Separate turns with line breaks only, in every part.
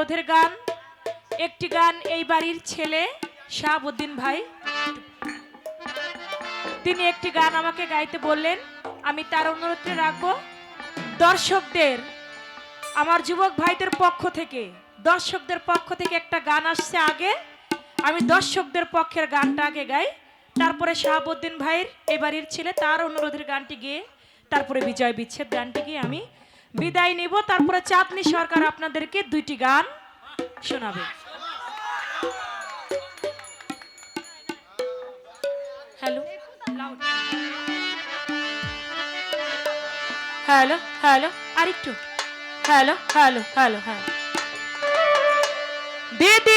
অনুরোধের গান। একটি গান এই বাড়ির ছেলে শাহাবুদ্দিন ভাই। তিনি একটি গান আমাকে গাইতে বললেন, আমি তার অনুরোধে রাখব দর্শকদের, আমার যুবক ভাইদের পক্ষ থেকে, দর্শকদের পক্ষ থেকে একটা গান আসছে আগে। আমি দর্শকদের পক্ষের গানটা আগে গাই। তারপরে শাহাবুদ্দিন ভাইয়ের, এ বাড়ির ছেলে তার অনুরোধের গানটি গিয়ে, তারপরে বিজয় বিচ্ছেদ গানটি গিয়ে আমি বিদায় নিব, তারপরে চাঁদনি সরকার আপনাদেরকে দুইটি গান শোনাবে। হ্যালো? হ্যালো হ্যালো, আরেকটু। Hello hello hello hello. দিদি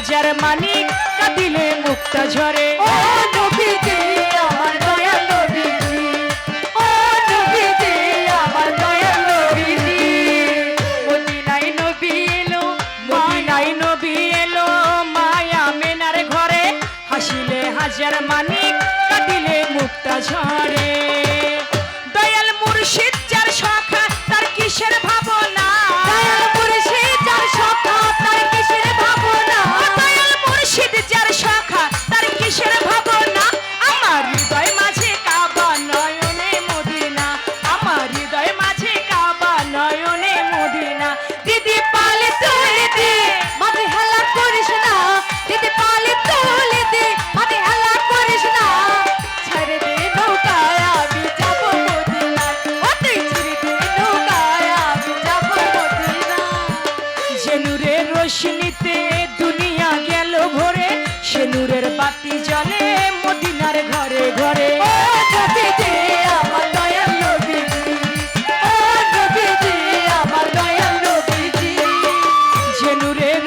হাজার মানিক কাঁদিলে মুক্তা ঝরে।
ও নবীজি আমার দয়াল নবীজি। ও নবীজি আমার দয়াল নবীজি।
মদিনায় নবী এলো মদিনায় নবী এলো মায়া মেনার ঘরে হাসিলে হাজার মানিক কাঁদিলে মুক্তা ঝরে। নূরের রোশনীতে দুনিয়া গেল ভরে। সে নূরের বাতি জ্বলে মদিনার ঘরে ঘরে। নূরের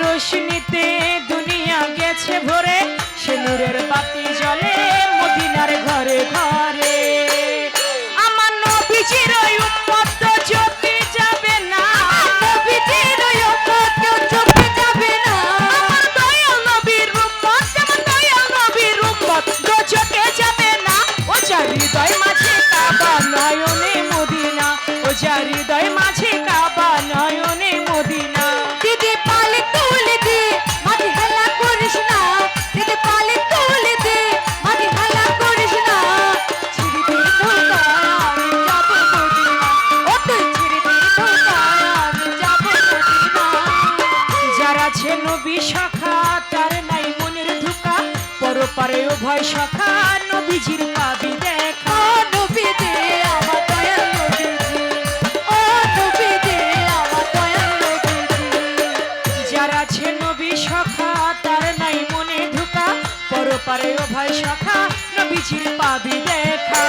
দুনিয়া গেছে ভরে সে নূরের বাতি জ্বলে মদিনার ঘরে ঘরে। নবী শাখা তার নাই মনের ধোকা। পরপারে ও ভয় শাখা নবীজির পাবি দেখা।
ও নবীজি আমার দয়াল নবীজি। ও নবীজি আমার দয়াল নবীজি।
যার আছে নবী শাখা তার নাই মনে পরপারে শাখা নবীজির পাবি দেখা।